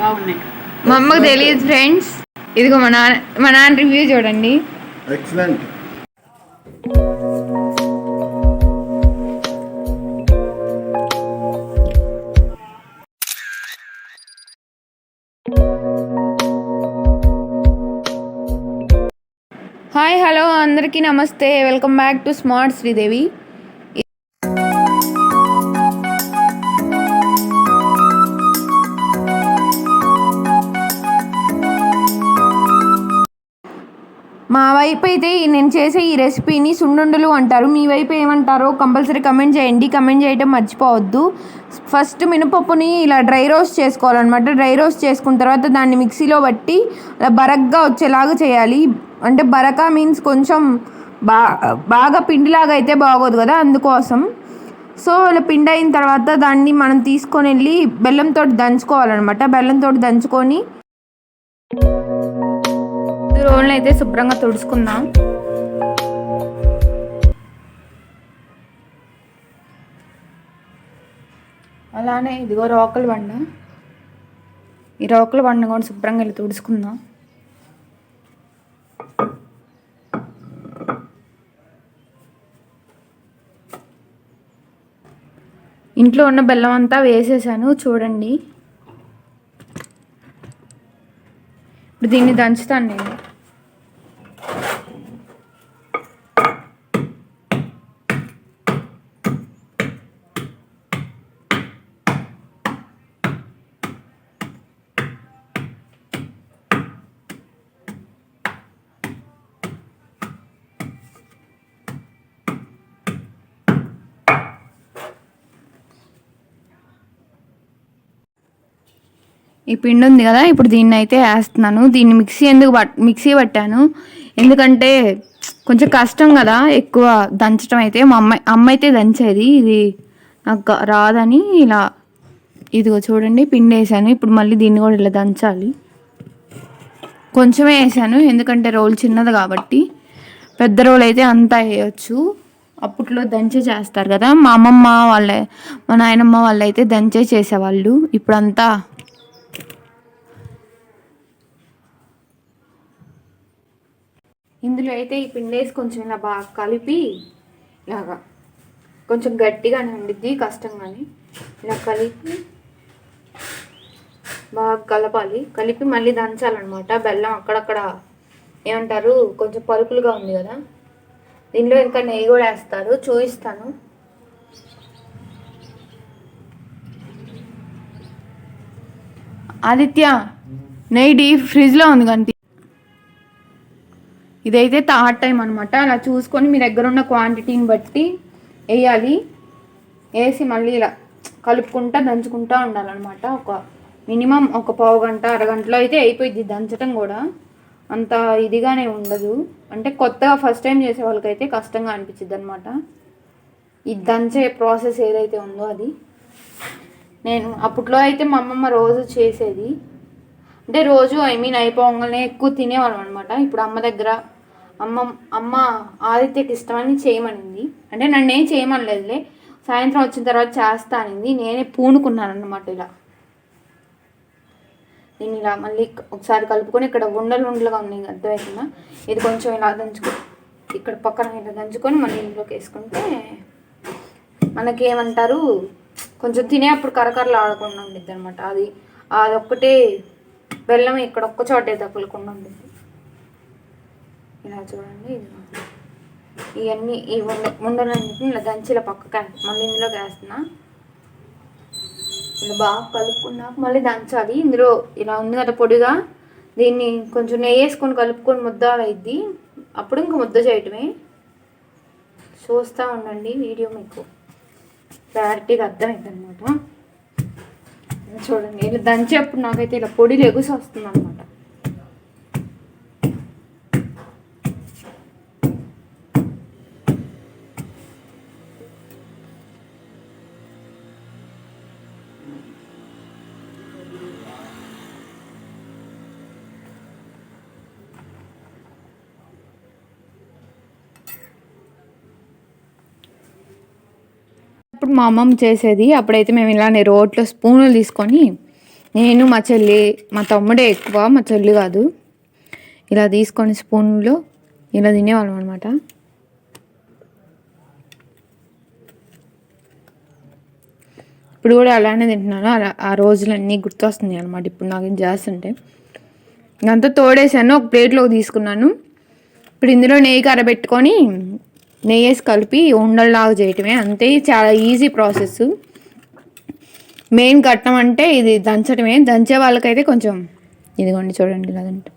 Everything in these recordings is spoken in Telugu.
బాగున్నాయి. మా అమ్మకు తెలియదు ఫ్రెండ్స్. ఇదిగో మా నాన్న మా నాన్న రివ్యూ చూడండి. ఎక్సలెంట్ హాయ్ హలో అందరికీ నమస్తే. Welcome back to smart Sridevi మా వైపు అయితే నేను చేసే ఈ రెసిపీని సున్నుండలు అంటారు. మీ వైపు ఏమంటారో కంపల్సరీ కమెంట్ చేయండి. కమెంట్ చేయడం మర్చిపోవద్దు. ఫస్ట్ మినపప్పుని ఇలా డ్రై రోస్ట్ చేసుకోవాలన్నమాట. డ్రై రోస్ట్ చేసుకున్న తర్వాత దాన్ని మిక్సీలో బట్టి అలా బరగ్గా వచ్చేలాగా చేయాలి. అంటే బరక మీన్స్ కొంచెం బా బాగా పిండిలాగా అయితే బాగోదు కదా అందుకోసం. సో ఇలా పిండి అయిన తర్వాత దాన్ని మనం తీసుకొని వెళ్ళి బెల్లంతో దంచుకోవాలన్నమాట. బెల్లంతో దంచుకొని రోల్ని అయితే శుభ్రంగా తుడుచుకుందాం. అలానే ఇదిగో రోకలు బండ ఈ రోకలి బండ కూడా శుభ్రంగా వెళ్ళి తుడుచుకుందాం. ఇంట్లో ఉన్న బెల్లం అంతా వేసేసాను చూడండి. ఇప్పుడు దీన్ని దంచుతాను నేను. ఈ పిండి ఉంది కదా ఇప్పుడు దీన్ని అయితే వేస్తున్నాను దీన్ని మిక్సీ ఎందుకు పట్ మిక్సీ పట్టాను? ఎందుకంటే కొంచెం కష్టం కదా ఎక్కువ దంచడం అయితే. మా అమ్మాయి అమ్మ అయితే దంచేది. ఇది నాకు రాదని ఇలా ఇదిగో చూడండి పిండి వేసాను ఇప్పుడు మళ్ళీ దీన్ని కూడా ఇలా దంచాలి. కొంచెమే వేసాను ఎందుకంటే రోల్ చిన్నది కాబట్టి. పెద్ద రోల్ అయితే అంతా వేయచ్చు. అప్పట్లో దంచే చేస్తారు కదా మా అమ్మమ్మ వాళ్ళ మా నాయనమ్మ వాళ్ళు అయితే దంచే చేసేవాళ్ళు. ఇప్పుడంతా ఇందులో అయితే ఈ పిండి వేసి కొంచెం ఇలా బాగా కలిపి ఇలాగా కొంచెం గట్టిగానే ఉండిద్ది కష్టంగానే. ఇలా కలిపి బాగా కలపాలి. కలిపి మళ్ళీ దంచాలన్నమాట. బెల్లం అక్కడక్కడ ఏమంటారు కొంచెం పలుకులుగా ఉంది కదా. దీనిలో ఇంకా నెయ్యి కూడా వేస్తారు. చూపిస్తాను ఆదిత్య నెయ్యి డీ ఫ్రిడ్జ్లో ఉంది కంటి ఇదైతే థర్డ్ టైం అనమాట అలా చూసుకొని మీ దగ్గర ఉన్న క్వాంటిటీని బట్టి వేయాలి. వేసి మళ్ళీ ఇలా కలుపుకుంటా దంచుకుంటా ఉండాలన్నమాట. ఒక మినిమం ఒక పావు గంట అరగంటలో అయితే అయిపోయింది దంచడం కూడా. అంత ఇదిగానే ఉండదు. అంటే కొత్తగా ఫస్ట్ టైం చేసే వాళ్ళకైతే కష్టంగా అనిపించింది అనమాట ఈ దంచే ప్రాసెస్ ఏదైతే ఉందో అది. నేను అప్పట్లో అయితే మా అమ్మమ్మ రోజు చేసేది. అంటే రోజు ఐ మీన్ అయిపోగానే ఎక్కువ తినేవాళ్ళం అనమాట ఇప్పుడు అమ్మ దగ్గర అమ్మ అమ్మ ఆదిత్యకి ఇష్టమని చేయమనింది. అంటే నన్ను ఏం చేయమనలేదులే. సాయంత్రం వచ్చిన తర్వాత చేస్తా అనింది. నేనే పూనుకున్నాను అనమాట ఇలా. దీన్ని ఇలా మళ్ళీ ఒకసారి కలుపుకొని ఇక్కడ ఉండలు ఉండలుగా ఉన్నాయి. అర్థమవుతుందా ఇది కొంచెం ఇలా దంచుకో ఇక్కడ పక్కన ఇలా దంచుకొని మళ్ళీ ఇంట్లోకి వేసుకుంటే మనకేమంటారు? కొంచెం తినే అప్పుడు కరకరలు ఆడకుండా ఉండిద్ది అనమాట అది అదొక్కటే బెల్లం ఇక్కడ ఒక్క చోటే తగులకుండా ఉండిద్ది. ఇలా చూడండి ఇది ఇవన్నీ ఈ ఉండ ఉండలన్నింటిని ఇలా దంచి ఇలా పక్కకి మళ్ళీ ఇందులోకి వేస్తున్నా. ఇలా బాగా కలుపుకున్నాక మళ్ళీ దంచాలి. ఇందులో ఇలా ఉంది కదా పొడిగా. దీన్ని కొంచెం నెయ్యి వేసుకొని కలుపుకొని ముద్ద అయింది అప్పుడు ఇంకా ముద్ద చేయటమే. చూస్తూ ఉండండి వీడియో మీకు. క్లారిటీగా అర్థమైంది అనమాట చూడండి ఇలా దంచేప్పుడు నాకైతే ఇలా పొడి లెగుసి వస్తుంది అనమాట ఇప్పుడు మా అమ్మమ్మ చేసేది అప్పుడైతే మేము ఇలానే రోట్లో స్పూన్లు తీసుకొని నేను మా చెల్లి మా తమ్ముడే ఎక్కువ మా చెల్లి కాదు. ఇలా తీసుకొని స్పూన్లో ఇలా తినేవాళ్ళం అనమాట ఇప్పుడు కూడా అలానే తింటున్నాను. అలా ఆ రోజులన్నీ గుర్తొస్తున్నాయి అనమాట ఇప్పుడు నాకు ఇది చేస్తుంటే. దాంతో తోడేసాను ఒక ప్లేట్లోకి తీసుకున్నాను. ఇప్పుడు ఇందులో నెయ్యి కరబెట్టుకొని నెయ్యి వేసి కలిపి ఉండల్లాగా చేయటమే. అంతే చాలా ఈజీ ప్రాసెస్ మెయిన్ కట్టడం అంటే ఇది దంచడమే దంచే వాళ్ళకైతే కొంచెం ఇదిగోండి చూడండి ఇలాగంటే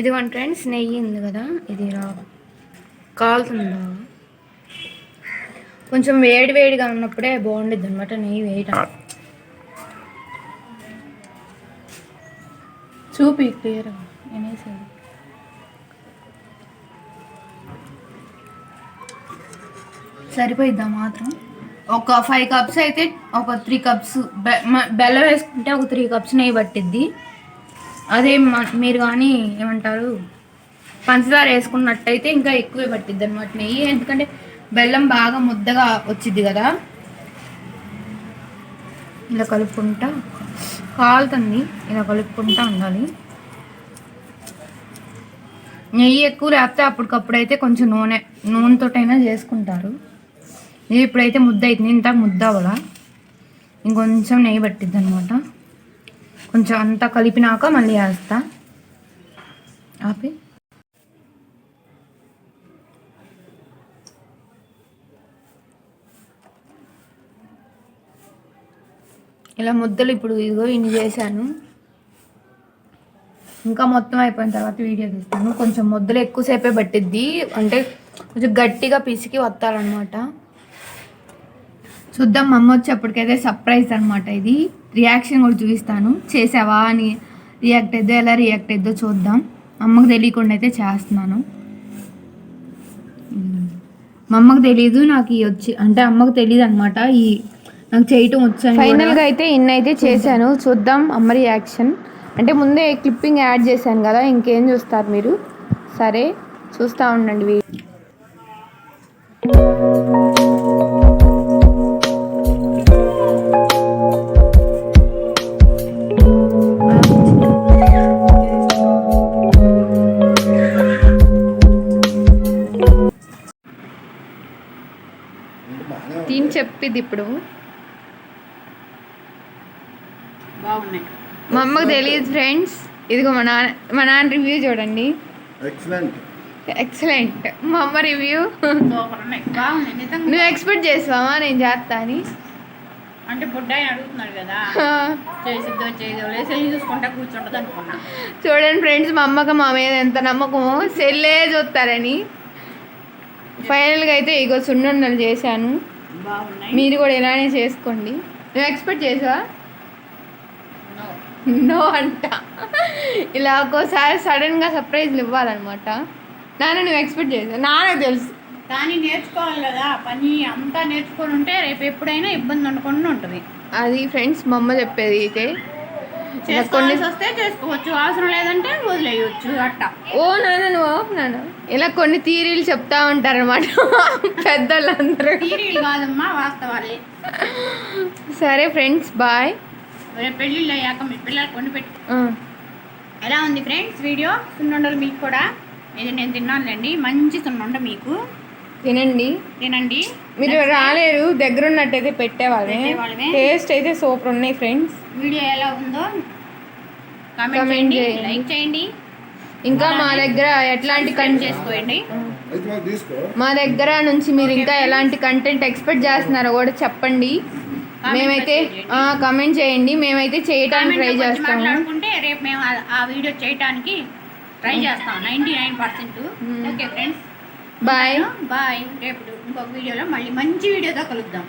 ఇదిగోండి ఫ్రెండ్స్ నెయ్యి ఉంది కదా. ఇది కాలుతుంది బాగా. కొంచెం వేడి వేడిగా ఉన్నప్పుడే బాగుండిద్ది అనమాట నెయ్యి వేయటం. చూపి క్లియర్ అనేసి సరిపోయిద్దా మాత్రం? ఒక ఫైవ్ కప్స్ అయితే ఒక త్రీ కప్స్ బెల్లం వేసుకుంటే ఒక త్రీ కప్స్ నెయ్యి పట్టిద్ది. అదే మ- మీరు కానీ ఏమంటారు పంచదార వేసుకున్నట్టయితే ఇంకా ఎక్కువే పట్టిద్ది అనమాట నెయ్యి. ఎందుకంటే బెల్లం బాగా ముద్దగా వచ్చింది కదా. ఇలా కలుపుకుంటా. కాలుతుంది. ఇలా కలుపుకుంటా ఉండాలి. నెయ్యి ఎక్కువ లేకపోతే అప్పటికప్పుడు అయితే కొంచెం నూనె నూనెతోటైనా చేసుకుంటారు. ఇది ఇప్పుడైతే ముద్ద అవుతుంది ఇంత ముద్ద అవ్వాలా. ఇంకొంచెం నెయ్యి పట్టిద్ది అనమాట కొంచెం అంతా కలిపినాక మళ్ళీ వేస్తా. ఆపి. ఇలా ముద్దలు ఇప్పుడు ఇదిగో ఇన్ని చేశాను. ఇంకా మొత్తం అయిపోయిన తర్వాత వీడియో తీస్తాను. కొంచెం ముద్దలు ఎక్కువసేపే పట్టిద్ది. అంటే కొంచెం గట్టిగా పిసికి వస్తారనమాట చూద్దాం అమ్మ వచ్చేప్పటికైతే సర్ప్రైజ్ అనమాట ఇది. రియాక్షన్ కూడా చూపిస్తాను. చేసావా అని రియాక్ట్ అయిద్దో ఎలా రియాక్ట్ అయిద్దో చూద్దాం. అమ్మకు తెలియకుండా అయితే చేస్తున్నాను. మా అమ్మకు తెలియదు నాకు ఈ వచ్చి అంటే అమ్మకు తెలియదు అనమాట ఈ నాకు చేయటం వచ్చాను ఫైనల్గా అయితే ఇన్ అయితే చేశాను. చూద్దాం అమ్మ రియాక్షన్ అంటే ముందే క్లిప్పింగ్ యాడ్ చేశాను కదా ఇంకేం చూస్తారు మీరు? సరే చూస్తూ ఉండండి దీని చెప్పింది ఇప్పుడు. బాగున్నాయి. మా అమ్మకు తెలియదు ఫ్రెండ్స్. ఇదిగో మా నాన్న మా నాన్న రివ్యూ చూడండి. ఎక్సలెంట్ ఎక్సలెంట్ మా అమ్మ రివ్యూ నువ్వు ఎక్స్పెక్ట్ చేసావా నేను చేస్తా అని. అంటే బుడ్డాయి అడుగుతున్నారు కదా. చేసిద్దో చేయదో లేదు. సెల్ చూసుకుంటా కూర్చుంటది అనుకున్నా. చూడండి ఫ్రెండ్స్ మా అమ్మకి మా మీద ఎంత నమ్మకమో సెల్లే చూస్తారని. ఫైనల్గా అయితే ఇగో సున్నుండలు చేశాను. బాగున్నాయి. మీరు కూడా ఇలానే చేసుకోండి. నువ్వు ఎక్స్పెక్ట్ చేసావా. నో అంట. ఇలా ఒక్కోసారి సడన్గా సర్ప్రైజ్లు ఇవ్వాలన్నమాట. నాన్న నువ్వు ఎక్స్పెక్ట్ చేసావు నాన్నకు తెలుసు. కానీ నేర్చుకోవాలి కదా పని అంతా నేర్చుకొని ఉంటే రేపు ఎప్పుడైనా ఇబ్బంది ఉండకుండా ఉంటుంది. అది ఫ్రెండ్స్ మా అమ్మ చెప్పేది అయితే కొన్ని వస్తే చేసుకోవచ్చు అవసరం లేదంటే వదిలేయచ్చు అట్ట. ఓ నాన్న నువ్వు ఆపు నాన్న. ఇలా కొన్ని థీరీలు చెప్తా ఉంటారనమాట పెద్దోళ్ళందరూ. తీరీలు కాదమ్మా వాస్తవాలే. సరే ఫ్రెండ్స్ బాయ్ పెళ్ళిళ్ళు అయ్యాక మీ పిల్లలు కొని పెట్టి ఎలా ఉంది ఫ్రెండ్స్ వీడియో? సున్నుండలు మీకు కూడా. ఇది నేను తిన్నానులేండి. మంచి సున్నుండ మీకు. తినండి. తినండి. మీరు రాలేరు. దగ్గర ఉన్నట్టయితే పెట్టేవాళ్ళే. టేస్ట్ అయితే సూపర్ ఉన్నాయి ఫ్రెండ్స్. వీడియో ఎలా ఉందో కామెంట్ చేయండి. లైక్ చేయండి. ఇంకా మా దగ్గర ఎట్లాంటి కంటెంట్ చేసుకోండి. మా దగ్గర నుంచి మీరు ఇంకా ఎలాంటి కంటెంట్ ఎక్స్పెక్ట్ చేస్తున్నారో కూడా చెప్పండి. మేమైతే. కమెంట్ చేయండి. మేమైతే చేయడానికి ట్రై చేస్తాము. మాట్లాడుకుంటే రేపు మేము ఆ- ఆ వీడియో చేయడానికి ట్రై చేస్తాం. Ninety nine percent okay friends bye bye రేపు ఇంకొక వీడియోలో మళ్ళీ మంచి వీడియోతో కలుద్దాం.